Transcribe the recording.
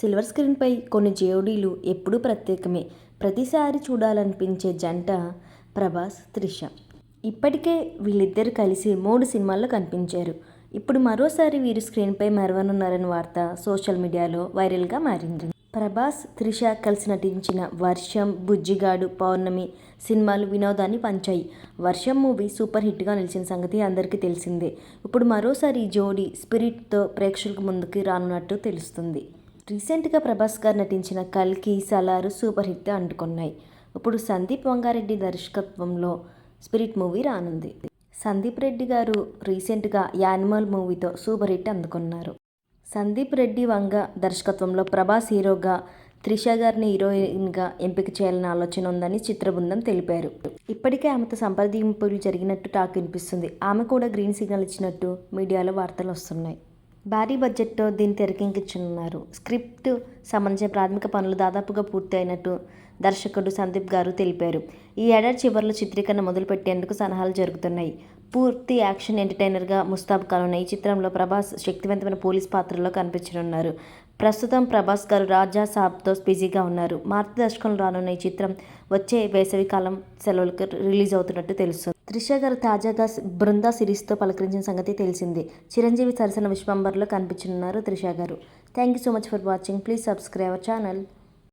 Silver స్క్రీన్పై కొన్ని జోడీలు ఎప్పుడూ ప్రత్యేకమే. ప్రతిసారి చూడాలనిపించే జంట ప్రభాస్ త్రిష. ఇప్పటికే వీళ్ళిద్దరు కలిసి మూడు సినిమాల్లో కనిపించారు. ఇప్పుడు మరోసారి వీరు స్క్రీన్పై మరవనున్నారని వార్త సోషల్ మీడియాలో వైరల్గా మారింది. ప్రభాస్ త్రిష కలిసి నటించిన వర్షం బుజ్జిగాడు పౌర్ణమి సినిమాలు వినోదాన్ని పంచాయి. వర్షం మూవీ సూపర్ హిట్గా నిలిచిన సంగతి అందరికీ తెలిసిందే. ఇప్పుడు మరోసారి జోడీ స్పిరిట్తో ప్రేక్షకుల ముందుకు రానున్నట్టు తెలుస్తుంది. రీసెంట్గా ప్రభాస్ గారు నటించిన కల్కి సలారు సూపర్ హిట్ అంటుకున్నాయి. ఇప్పుడు సందీప్ వంగారెడ్డి దర్శకత్వంలో స్పిరిట్ మూవీ రానుంది. సందీప్ రెడ్డి గారు రీసెంట్గా యానిమల్ మూవీతో సూపర్ హిట్ అందుకున్నారు. సందీప్ రెడ్డి వంగ దర్శకత్వంలో ప్రభాస్ హీరోగా త్రిష గారిని హీరోయిన్గా ఎంపిక చేయాలన్న ఆలోచన ఉందని చిత్రబృందం తెలిపారు. ఇప్పటికే ఆమెతో సంప్రదింపులు జరిగినట్టు టాక్ వినిపిస్తుంది. ఆమె కూడా గ్రీన్ సిగ్నల్ ఇచ్చినట్టు మీడియాలో వార్తలు వస్తున్నాయి. భారీ బడ్జెట్తో దీన్ని తెరకెక్కించనున్నారు. స్క్రిప్ట్ సంబంధించిన ప్రాథమిక పనులు దాదాపుగా పూర్తి అయినట్టు దర్శకుడు సందీప్ గారు తెలిపారు. ఈ ఏడాది చివరిలో చిత్రీకరణ మొదలుపెట్టేందుకు సలహాలు జరుగుతున్నాయి. పూర్తి యాక్షన్ ఎంటర్టైనర్గా ముస్తాబ్ కానున్న ఈ చిత్రంలో ప్రభాస్ శక్తివంతమైన పోలీస్ పాత్రలో కనిపించనున్నారు. ప్రస్తుతం ప్రభాస్ గారు రాజా సాబ్తో బిజీగా ఉన్నారు. మారుతి దర్శకంలో రానున్న ఈ చిత్రం వచ్చే వేసవికాలం సెలవులకు రిలీజ్ అవుతున్నట్టు తెలుస్తుంది. త్రిష గారు తాజాగా బృందా సిరీస్తో పలకరించిన సంగతి తెలిసిందే. చిరంజీవి సరసన విశ్వంబర్లో కనిపించనున్నారు Trisha garu thank you so much for watching. Please subscribe our channel.